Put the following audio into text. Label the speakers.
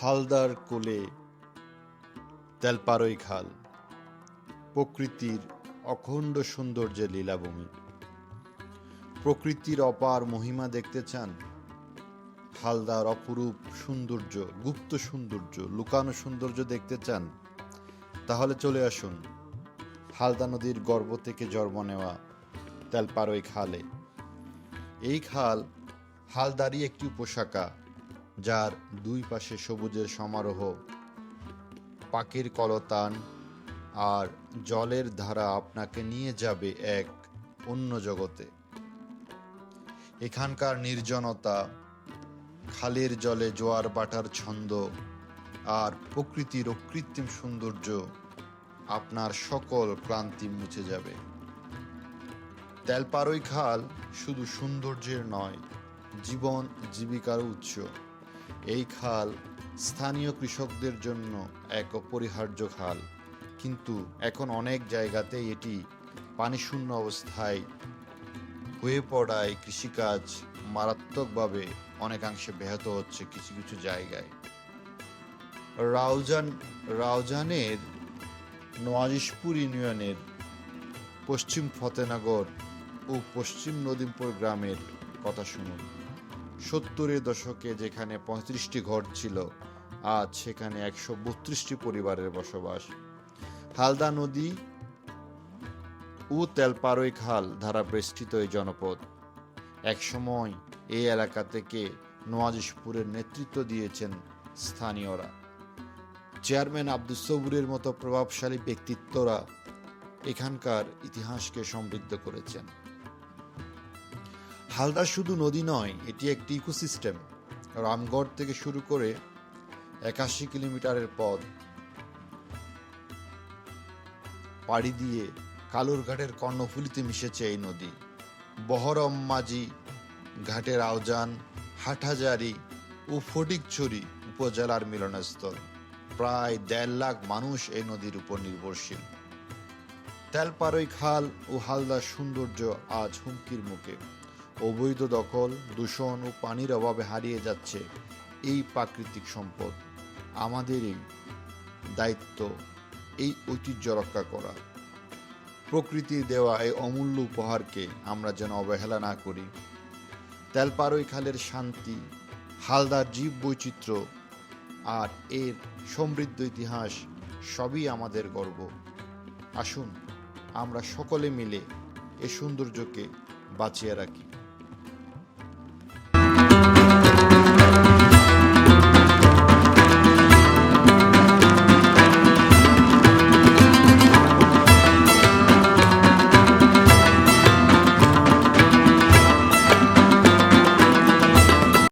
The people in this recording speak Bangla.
Speaker 1: হালদার কোলে তেলপারই খাল, প্রকৃতির অখণ্ড সৌন্দর্যের লীলাভূমি। প্রকৃতির অপার মহিমা দেখতে চান? হালদার অপরূপ সৌন্দর্য, গুপ্ত সৌন্দর্য, লুকানো সৌন্দর্য দেখতে চান? তাহলে চলে আসুন হালদা নদীর গর্ভ থেকে জন্ম নেওয়া তেলপারই খালে। এই খাল হালদারই একটি উপশাখা। যার দুই পাশে সবুজের সমারোহ, পাখির কলতান আর জলের ধারা আপনাকে নিয়ে যাবে এক অন্য জগতে। এখানকার নির্জনতা, খালের জলে জোয়ার বাটার ছন্দ আর প্রকৃতির অকৃত্রিম সৌন্দর্য আপনার সকল ক্লান্তি মুছে যাবে। তেলপারই খাল শুধু সৌন্দর্যের নয়, জীবন জীবিকার উৎস। এই খাল স্থানীয় কৃষকদের জন্য এক অপরিহার্য খাল। কিন্তু এখন অনেক জায়গাতে এটি পানিশূন্য অবস্থায় হয়ে পড়ায় কৃষিকাজ মারাত্মকভাবে অনেকাংশে ব্যাহত হচ্ছে কিছু কিছু জায়গায়। রাউজান, রাউজানের নোয়াজিশপুর ইউনিয়নের পশ্চিম ফতেনগর ও পশ্চিম নদীমপুর গ্রামের কথা শুনুন। সত্তরের দশকে যেখানে পঁয়ত্রিশটি ঘর ছিল, আজ সেখানে একশো বত্রিশটি পরিবারের বসবাস। হালদা নদী ও তেলপারই খাল দ্বারা বেষ্টিত এই জনপদ। একসময় এই এলাকা থেকে নোয়াজিশপুরের নেতৃত্ব দিয়েছেন স্থানীয়রা। চেয়ারম্যান আব্দুল সবুরের মতো প্রভাবশালী ব্যক্তিত্বরা এখানকার ইতিহাসকে সমৃদ্ধ করেছেন। হালদা শুধু নদী নয়, এটি একটি ইকোসিস্টেম। রামগড় থেকে শুরু করে একাশি কিলোমিটারের পথ। পাড়ি দিয়ে কালুরঘাটের কর্ণফুলিতে মিশেছে এই নদী। বহরম মাঝি ঘাটের আওজান, হাটহাজারি ও ফটিকছড়ি উপজেলার মিলনস্থল। প্রায় দেড় লাখ মানুষ এই নদীর উপর নির্ভরশীল। তেলপারই খাল ও হালদার সৌন্দর্য আজ হুমকির মুখে। অবৈধ দখল, দূষণ ও পানির অভাবে হারিয়ে যাচ্ছে এই প্রাকৃতিক সম্পদ। আমাদেরই দায়িত্ব, এই ঐতিহ্য রক্ষা করা। প্রকৃতির দেওয়া এই অমূল্য উপহারকে আমরা যেন অবহেলা না করি। তেলপারই খালের শান্তি, হালদার জীব বৈচিত্র্য আর এর সমৃদ্ধ ইতিহাস সবই আমাদের গর্ব। আসুন, আমরা সকলে মিলে এ সৌন্দর্যকে বাঁচিয়ে রাখি।